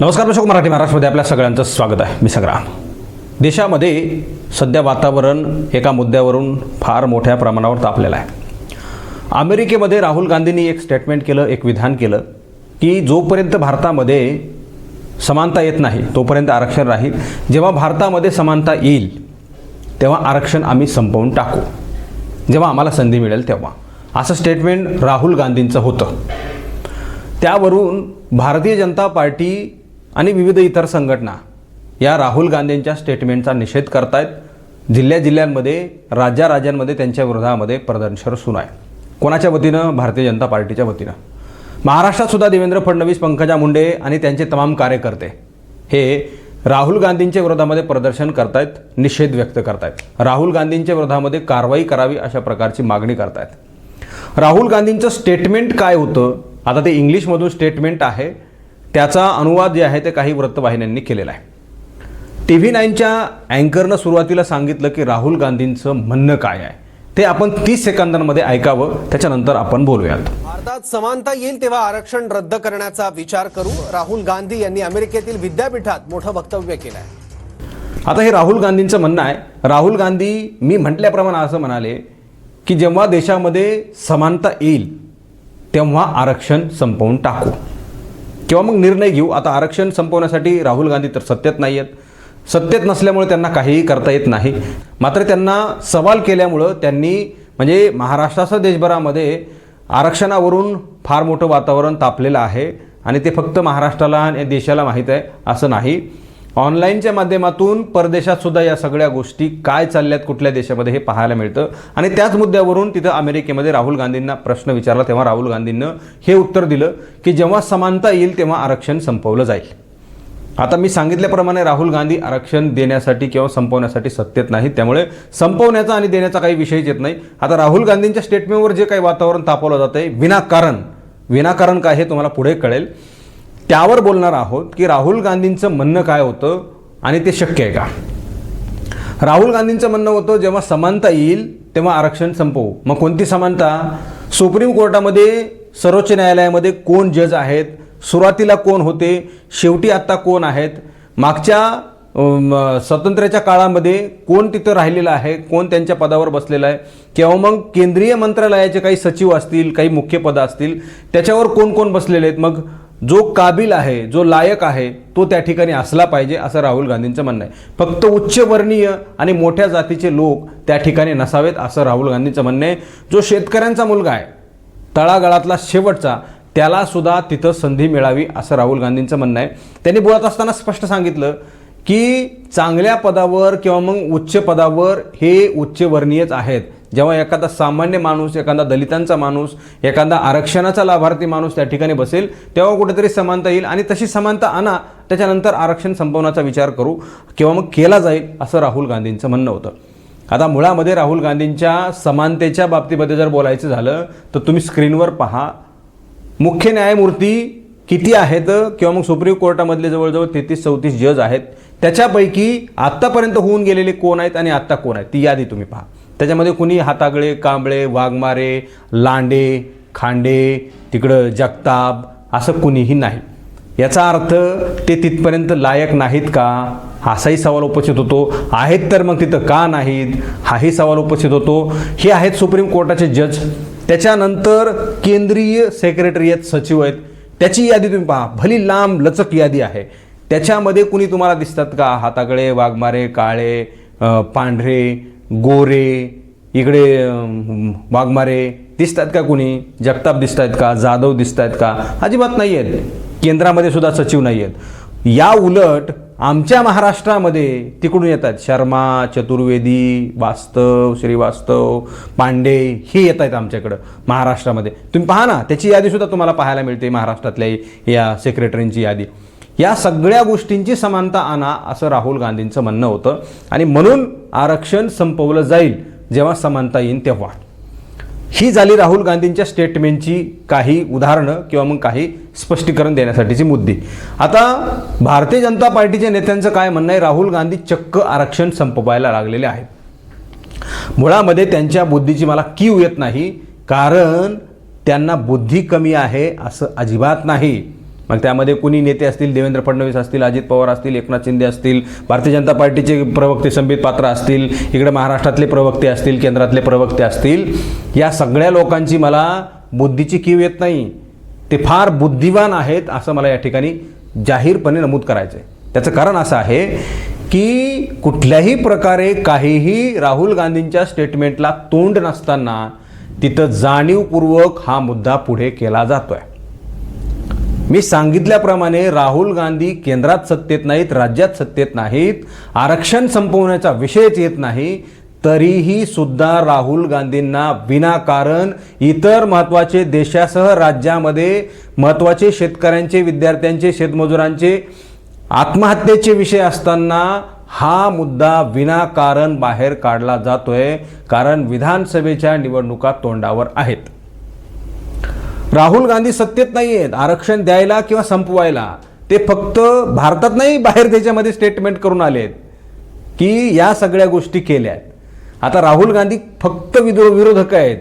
नमस्कार दर्शक मराठी महाराष्ट्रामध्ये आपल्या सगळ्यांचं स्वागत आहे. मी संग्राम देशामध्ये सध्या वातावरण एका मुद्द्यावरून फार मोठ्या प्रमाणावर तापलेलं आहे. अमेरिकेमध्ये राहुल गांधींनी एक स्टेटमेंट केलं एक विधान केलं की जोपर्यंत भारतामध्ये समानता येत नाही तोपर्यंत आरक्षण राहील. जेव्हा भारतामध्ये समानता येईल तेव्हा आरक्षण आम्ही संपवून टाकू. जेव्हा आम्हाला संधी मिळेल तेव्हा. असं स्टेटमेंट राहुल गांधींचं होतं. त्यावरून भारतीय जनता पार्टी आणि विविध इतर संघटना या राहुल गांधींच्या स्टेटमेंटचा निषेध करतायत. जिल्ह्या जिल्ह्यांमध्ये राज्या राज्यांमध्ये त्यांच्या विरोधामध्ये प्रदर्शन सुरू आहे. कोणाच्या वतीनं? भारतीय जनता पार्टीच्या वतीनं. महाराष्ट्रात सुद्धा देवेंद्र फडणवीस पंकजा मुंडे आणि त्यांचे तमाम कार्यकर्ते हे राहुल गांधींच्या विरोधामध्ये प्रदर्शन करतायत निषेध व्यक्त करतायत. राहुल गांधींच्या विरोधामध्ये कारवाई करावी अशा प्रकारची मागणी करतायत. राहुल गांधींचं स्टेटमेंट काय होतं? आता ते इंग्लिशमधून स्टेटमेंट आहे. त्याचा अनुवाद जे आहे ते काही वृत्तवाहिन्यांनी केलेला आहे. टी व्ही नाईनच्या अँकरनं सुरुवातीला सांगितलं की राहुल गांधींचं म्हणणं काय आहे? ते आपण तीस सेकंदांमध्ये ऐकावं त्याच्यानंतर आपण बोलूयात. भारतात समानता येईल तेव्हा आरक्षण रद्द करण्याचा विचार करू राहुल गांधी यांनी अमेरिकेतील विद्यापीठात मोठं वक्तव्य केलं आहे आता हे राहुल गांधींचं म्हणणं आहे. राहुल गांधी मी म्हटल्याप्रमाणे असं म्हणाले की जेव्हा देशामध्ये समानता येईल तेव्हा आरक्षण संपवून टाकू. किंवा मग निर्णय घेऊ. आता आरक्षण संपवण्यासाठी राहुल गांधी तर सत्तेत नाही आहेत सत्तेत नसल्यामुळे त्यांना काहीही करता येत नाही. मात्र त्यांना सवाल केल्यामुळं त्यांनी म्हणजे महाराष्ट्रासह देशभरामध्ये आरक्षणावरून फार मोठं वातावरण तापलेलं आहे. आणि ते फक्त महाराष्ट्राला आणि देशाला माहीत आहे असं नाही. ऑनलाईनच्या माध्यमातून परदेशात सुद्धा या सगळ्या गोष्टी काय चालल्यात कुठल्या देशामध्ये हे पाहायला मिळतं? आणि त्याच मुद्द्यावरून तिथं अमेरिकेमध्ये राहुल गांधींना प्रश्न विचारला तेव्हा राहुल गांधींनं हे उत्तर दिलं की जेव्हा समानता येईल तेव्हा आरक्षण संपवलं जाईल. आता मी सांगितल्याप्रमाणे राहुल गांधी आरक्षण देण्यासाठी किंवा संपवण्यासाठी सत्तेत नाही त्यामुळे संपवण्याचा आणि देण्याचा काही विषयच येत नाही. आता राहुल गांधींच्या स्टेटमेंटवर जे काही वातावरण तापवलं जातं आहे विनाकारण विनाकारण काय हे तुम्हाला पुढे कळेल. त्यावर बोलणार आहोत की राहुल गांधींचं म्हणणं काय होतं आणि ते शक्य आहे का? राहुल गांधींचं म्हणणं होतं जेव्हा समानता येईल तेव्हा आरक्षण संपवू. मग कोणती समानता? सुप्रीम कोर्टामध्ये सर्वोच्च न्यायालयामध्ये कोण जज आहेत? सुरुवातीला कोण होते? शेवटी आत्ता कोण आहेत? मागच्या स्वातंत्र्याच्या काळामध्ये कोण तिथं राहिलेलं आहे? कोण त्यांच्या पदावर बसलेलं आहे? किंवा मग केंद्रीय मंत्रालयाचे काही सचिव असतील काही मुख्य पदं असतील त्याच्यावर कोण कोण बसलेले आहेत? मग जो काबिल आहे जो लायक आहे तो त्या ठिकाणी असला पाहिजे असं राहुल गांधींचं म्हणणं आहे. फक्त उच्चवर्णीय आणि मोठ्या जातीचे लोक त्या ठिकाणी नसावेत असं राहुल गांधींचं म्हणणं आहे. जो शेतकऱ्यांचा मुलगा आहे तळागाळातला शेवटचा त्याला सुद्धा तिथं संधी मिळावी असं राहुल गांधींचं म्हणणं आहे. त्यांनी बोलत असताना स्पष्ट सांगितलं की चांगल्या पदावर किंवा मग उच्च पदावर हे उच्चवर्णीयच आहेत. जेव्हा एखादा सामान्य माणूस एखादा दलितांचा माणूस एखादा आरक्षणाचा लाभार्थी माणूस त्या ठिकाणी बसेल तेव्हा कुठेतरी समानता येईल आणि तशी समानता आणा त्याच्यानंतर आरक्षण संपवण्याचा विचार करू किंवा मग केला जाईल असं राहुल गांधींचं म्हणणं होतं. आता मुळामध्ये राहुल गांधींच्या समानतेच्या बाबतीमध्ये जर बोलायचं झालं तर तुम्ही स्क्रीनवर पहा. मुख्य न्यायमूर्ती किती आहेत किंवा मग सुप्रीम कोर्टामधले जवळजवळ तेहतीस चौतीस जज आहेत त्याच्यापैकी आत्तापर्यंत होऊन गेलेले कोण आहेत आणि आत्ता कोण आहेत ती यादी तुम्ही पहा. त्याच्यामध्ये कुणी हातागळे कांबळे वाघमारे लांडे खांडे तिकडं जगताप असं कुणीही नाही. याचा अर्थ ते तिथपर्यंत लायक नाहीत का? असाही सवाल उपस्थित होतो. आहेत तर मग तिथं का नाहीत? हाही सवाल उपस्थित होतो. हे आहेत सुप्रीम कोर्टाचे जज. त्याच्यानंतर केंद्रीय सेक्रेटरीयत सचिव आहेत. त्याची यादी तुम्ही पहा. भली लांब लचक यादी आहे. त्याच्यामध्ये कुणी तुम्हाला दिसतात का? हाताकडे वाघमारे काळे पांढरे गोरे इकडे वाघमारे दिसतात का कुणी? जगताप दिसत आहेत का? जाधव दिसत आहेत का? अजिबात नाही आहेत केंद्रामध्ये सुद्धा सचिव नाही आहेत या उलट आमच्या महाराष्ट्रामध्ये तिकडून येतात शर्मा चतुर्वेदी वास्तव श्रीवास्तव पांडे हे येत आहेत आमच्याकडं महाराष्ट्रामध्ये. तुम्ही पहा ना त्याची यादीसुद्धा तुम्हाला पाहायला मिळते महाराष्ट्रातल्या या सेक्रेटरींची यादी. या सगळ्या गोष्टींची समानता आणा असं राहुल गांधींचं म्हणणं होतं. आणि म्हणून आरक्षण संपवलं जाईल जेव्हा समानता येईल तेव्हा. ही झाली राहुल गांधींच्या स्टेटमेंटची काही उदाहरणं किंवा मग काही स्पष्टीकरण देण्यासाठीची मुद्दे. आता भारतीय जनता पार्टीच्या नेत्यांचं काय म्हणणं आहे? राहुल गांधी चक्क आरक्षण संपवायला लागलेले आहेत. मुळामध्ये त्यांच्या बुद्धीची मला कीव येत नाही कारण त्यांना बुद्धी कमी आहे असं अजिबात नाही. मग त्यामध्ये कुणी नेते असतील देवेंद्र फडणवीस असतील अजित पवार असतील एकनाथ शिंदे असतील भारतीय जनता पार्टीचे प्रवक्ते संबित पात्र असतील इकडे महाराष्ट्रातले प्रवक्ते असतील केंद्रातले प्रवक्ते असतील या सगळ्या लोकांची मला बुद्धीची कीव येत नाही. ते फार बुद्धिवान आहेत असं मला या ठिकाणी जाहीरपणे नमूद करायचं आहे त्याचं कारण असं आहे की कुठल्याही प्रकारे काहीही राहुल गांधींच्या स्टेटमेंटला तोंड नसताना तिथं जाणीवपूर्वक हा मुद्दा पुढे केला जातो आहे मी सांगितल्याप्रमाणे राहुल गांधी केंद्रात सत्तेत नाहीत राज्यात सत्तेत नाहीत आरक्षण संपवण्याचा विषयच येत नाही तरीही सुद्धा राहुल गांधींना विनाकारण इतर महत्त्वाचे देशासह राज्यामध्ये महत्त्वाचे शेतकऱ्यांचे विद्यार्थ्यांचे शेतमजुरांचे आत्महत्येचे विषय असताना हा मुद्दा विनाकारण बाहेर काढला जातोय कारण विधानसभेच्या निवडणुका तोंडावर आहेत. राहुल गांधी सत्तेत नाही आहेत आरक्षण द्यायला किंवा संपवायला. ते फक्त भारतात नाही बाहेर देशामध्ये स्टेटमेंट करून आले आहेत की या सगळ्या गोष्टी केल्या आहेत आता राहुल गांधी फक्त विरो विरोधक आहेत.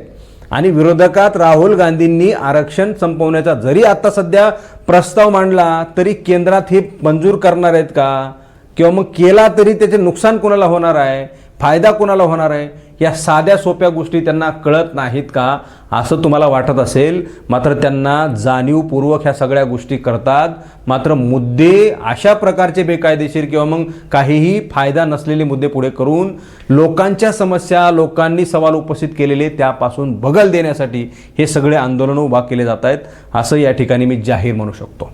आणि विरोधकात राहुल गांधींनी आरक्षण संपवण्याचा जरी आता सध्या प्रस्ताव मांडला तरी केंद्रात हे मंजूर करणार आहेत का? किंवा मग केला तरी त्याचे नुकसान कोणाला होणार आहे? फायदा कोणाला होणार आहे? या साध्या सोप्या गोष्टी त्यांना कळत नाहीत का? असं तुम्हाला वाटत असेल. मात्र त्यांना जाणीवपूर्वक ह्या सगळ्या गोष्टी करतात. मात्र मुद्दे अशा प्रकारचे बेकायदेशीर किंवा मग काहीही फायदा नसलेले मुद्दे पुढे करून लोकांच्या समस्या लोकांनी सवाल उपस्थित केलेले त्यापासून बगल देण्यासाठी हे सगळे आंदोलनं उभा केले जात आहेत. असं या ठिकाणी मी जाहीर म्हणू शकतो.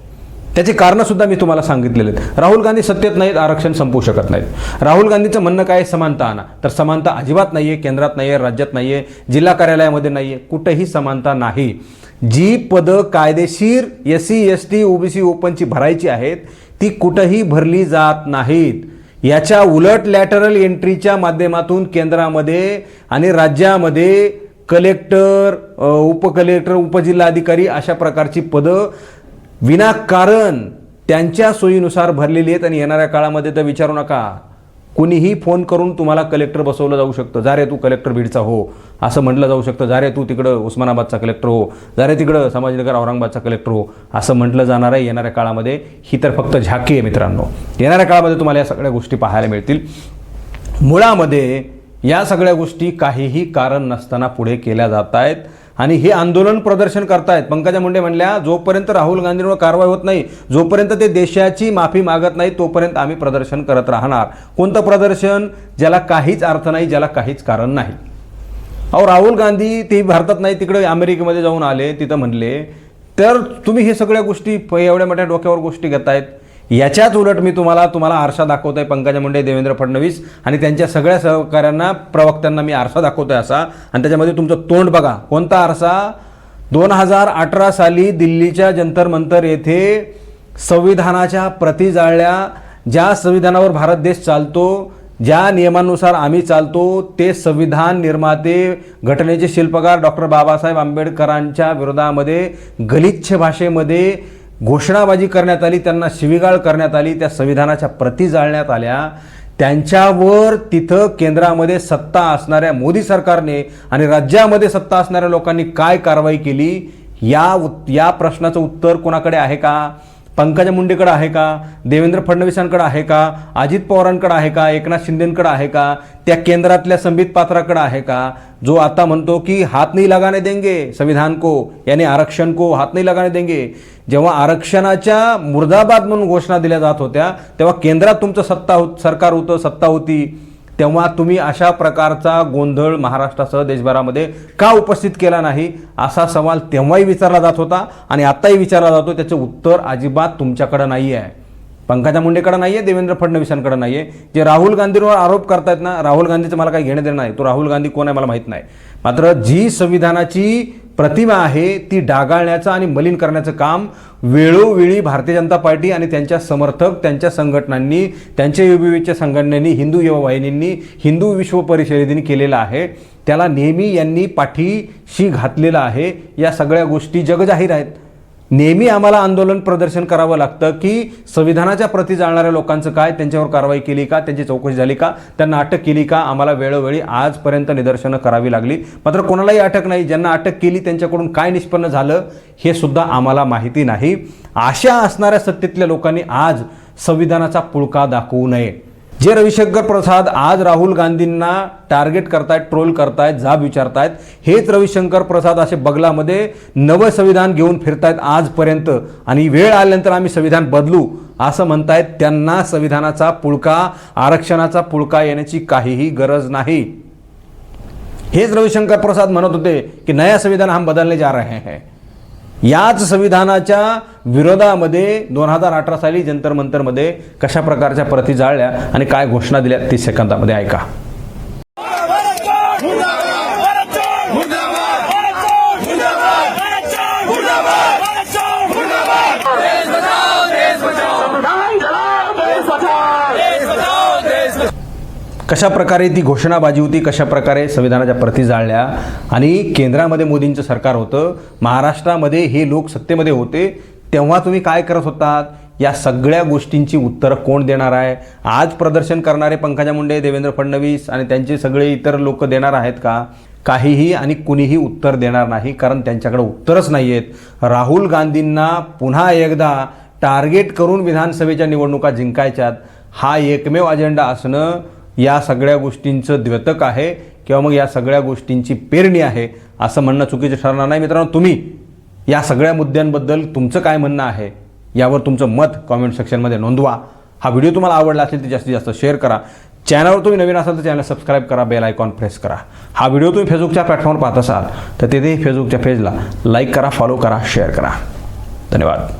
त्याची कारणंसुद्धा मी तुम्हाला सांगितलेले आहेत. राहुल गांधी सत्तेत नाहीत आरक्षण संपवू शकत नाहीत. राहुल गांधीचं म्हणणं काय आहे? समानता आणा. तर समानता अजिबात नाही आहे केंद्रात नाही आहे राज्यात नाही आहे जिल्हा कार्यालयामध्ये नाही आहे कुठेही समानता नाही. जी पदं कायदेशीर S C S T OBC ओपनची भरायची आहेत ती कुठंही भरली जात नाहीत. याच्या उलट लॅटरल एंट्रीच्या माध्यमातून केंद्रामध्ये आणि राज्यामध्ये कलेक्टर उपकलेक्टर उपजिल्हाधिकारी अशा प्रकारची पदं विनाकारण त्यांच्या सोयीनुसार भरलेली आहेत आणि येणाऱ्या काळामध्ये तर विचारू नका. कुणीही फोन करून तुम्हाला कलेक्टर बसवलं जाऊ शकतं. जा रे तू कलेक्टर बीडचा हो. असं म्हटलं जाऊ शकतं. जा रे तू तिकडं उस्मानाबादचा कलेक्टर हो. जा रे तिकडं समाजनगर औरंगाबादचा कलेक्टर हो. असं म्हटलं जाणार आहे येणाऱ्या काळामध्ये. ही तर फक्त झाकी आहे मित्रांनो. येणाऱ्या काळामध्ये तुम्हाला या सगळ्या गोष्टी पाहायला मिळतील. मुळामध्ये या सगळ्या गोष्टी काहीही कारण नसताना पुढे केल्या जात आहेत. आणि हे आंदोलन प्रदर्शन करतायत. पंकजा मुंडे म्हणल्या जोपर्यंत राहुल गांधींवर कारवाई होत नाही जोपर्यंत ते देशाची माफी मागत नाही तोपर्यंत आम्ही प्रदर्शन करत राहणार. कोणतं प्रदर्शन? ज्याला काहीच अर्थ नाही ज्याला काहीच कारण नाही. अहो राहुल गांधी ते भारतात नाही तिकडे अमेरिकेमध्ये जाऊन आले तिथं म्हणले तर तुम्ही हे सगळ्या गोष्टी प- एवढ्या मोठ्या डोक्यावर गोष्टी घेतायत याच्याच उलट मी तुम्हाला तुम्हाला आरसा दाखवतो आहे पंकजा मुंडे देवेंद्र फडणवीस आणि त्यांच्या सगळ्या सहकाऱ्यांना प्रवक्त्यांना मी आरसा दाखवतो आहे असा. आणि त्याच्यामध्ये तुमचं तोंड बघा. कोणता आरसा? दोन हजार अठरा साली दिल्लीच्या जंतर मंतर येथे संविधानाच्या प्रती जाळल्या. ज्या संविधानावर भारत देश चालतो ज्या नियमानुसार आम्ही चालतो ते संविधान निर्माते घटनेचे शिल्पकार डॉक्टर बाबासाहेब आंबेडकरांच्या विरोधामध्ये गलिच्छ भाषेमध्ये घोषणाबाजी करण्यात आली त्यांना शिवीगाळ करण्यात आली त्या संविधानाच्या प्रती जाळण्यात आल्या. त्यांच्यावर तिथं केंद्रामध्ये सत्ता असणाऱ्या मोदी सरकारने आणि राज्यामध्ये सत्ता असणाऱ्या लोकांनी काय कारवाई केली या उत या प्रश्नाचं उत्तर कोणाकडे आहे का? पंकजा मुंडेकडे आहे का? देवेंद्र फडणवीसांकडे आहे का? अजित पवारांकडे आहे का? एकनाथ शिंदेकडे आहे का? त्या केंद्रातल्या संबित पात्राकडे आहे का? जो आता म्हणतो की हात नाही लगाने देंगे संविधान को याने आरक्षण को हात नाही लगाने देंगे. जेव्हा आरक्षणाच्या मुर्दाबाद म्हणून घोषणा दिल्या जात होत्या तेव्हा केंद्रात तुमचं सत्ता होत सरकार होतं सत्ता होती. तेव्हा तुम्ही अशा प्रकारचा गोंधळ महाराष्ट्रासह देशभरामध्ये का उपस्थित केला नाही? असा सवाल तेव्हाही विचारला जात होता आणि आत्ताही विचारला जातो. त्याचं उत्तर अजिबात तुमच्याकडं नाही आहे पंकजा मुंडेकडे नाही आहे देवेंद्र फडणवीसांकडे नाही आहे जे राहुल गांधींवर आरोप करतायत ना राहुल गांधीचं मला काही घेणं देणं नाही. तो राहुल गांधी कोण आहे मला माहीत नाही. मात्र जी संविधानाची प्रतिमा आहे ती डागाळण्याचं आणि मलिन करण्याचं काम वेळोवेळी भारतीय जनता पार्टी आणि त्यांच्या समर्थक त्यांच्या संघटनांनी त्यांच्या युबीच्या संघटनांनी हिंदू युवा वाहिनींनी हिंदू विश्व परिषदेने केलेलं आहे. त्याला नेहमी यांनी पाठीशी घातलेलं आहे. या सगळ्या गोष्टी जगजाहीर आहेत. नेहमी आम्हाला आंदोलन प्रदर्शन करावं लागतं की संविधानाच्या प्रती जाणाऱ्या लोकांचं काय त्यांच्यावर कारवाई केली का त्यांची चौकशी झाली का त्यांना अटक केली का आम्हाला वेळोवेळी आजपर्यंत निदर्शनं करावी लागली. मात्र कोणालाही अटक नाही. ज्यांना अटक केली त्यांच्याकडून काय निष्पन्न झालं हे सुद्धा आम्हाला माहिती नाही. अशा असणाऱ्या सत्तेतल्या लोकांनी आज संविधानाचा पुळका दाखवू नये. जे रविशंकर प्रसाद आज राहुल गांधींना टार्गेट करतायत ट्रोल करतायत जाब विचारतायत हेच रविशंकर प्रसाद असे बगलामध्ये नवं संविधान घेऊन फिरतायत आजपर्यंत. आणि वेळ आल्यानंतर आम्ही संविधान बदलू असं म्हणतायत त्यांना संविधानाचा पुळका आरक्षणाचा पुळका येण्याची काहीही गरज नाही. हेच रविशंकर प्रसाद म्हणत होते की नया संविधान हम बदलने जा रहे हैं. याच संविधानाच्या विरोधामध्ये दोन हजार अठरा साली जंतर मंतरमध्ये कशा प्रकारच्या प्रती जाळल्या आणि काय घोषणा दिल्या तीस सेकंदामध्ये ऐका. कशाप्रकारे ती घोषणाबाजी होती कशाप्रकारे संविधानाच्या प्रती जाळल्या आणि केंद्रामध्ये मोदींचं सरकार होतं महाराष्ट्रामध्ये हे लोक सत्तेमध्ये होते तेव्हा तुम्ही काय करत होतात? या सगळ्या गोष्टींची उत्तरं कोण देणार आहे? आज प्रदर्शन करणारे पंकजा मुंडे देवेंद्र फडणवीस आणि त्यांचे सगळे इतर लोक देणार आहेत का? काहीही आणि कुणीही उत्तर देणार नाही कारण त्यांच्याकडे उत्तरच नाही आहेत राहुल गांधींना पुन्हा एकदा टार्गेट करून विधानसभेच्या निवडणुका जिंकायच्यात. हा एकमेव अजेंडा असणं या सगळ्या गोष्टींचं द्योतक आहे किंवा मग या सगळ्या गोष्टींची पेरणी आहे असं म्हणणं चुकीचं ठरणार नाही. मित्रांनो तुम्ही या सगळ्या मुद्द्यांबद्दल तुमचं काय म्हणणं आहे यावर तुमचं मत कॉमेंट सेक्शनमध्ये नोंदवा. हा व्हिडिओ तुम्हाला आवडला असेल तर जास्तीत जास्त शेअर करा. चॅनलवर तुम्ही नवीन असाल तर चॅनल सबस्क्राईब करा बेल आयकॉन प्रेस करा. हा व्हिडिओ तुम्ही फेसबुकच्या प्लॅटफॉर्मवर पाहत असाल तर तेथेही फेसबुकच्या पेजला लाईक करा फॉलो करा शेअर करा. धन्यवाद.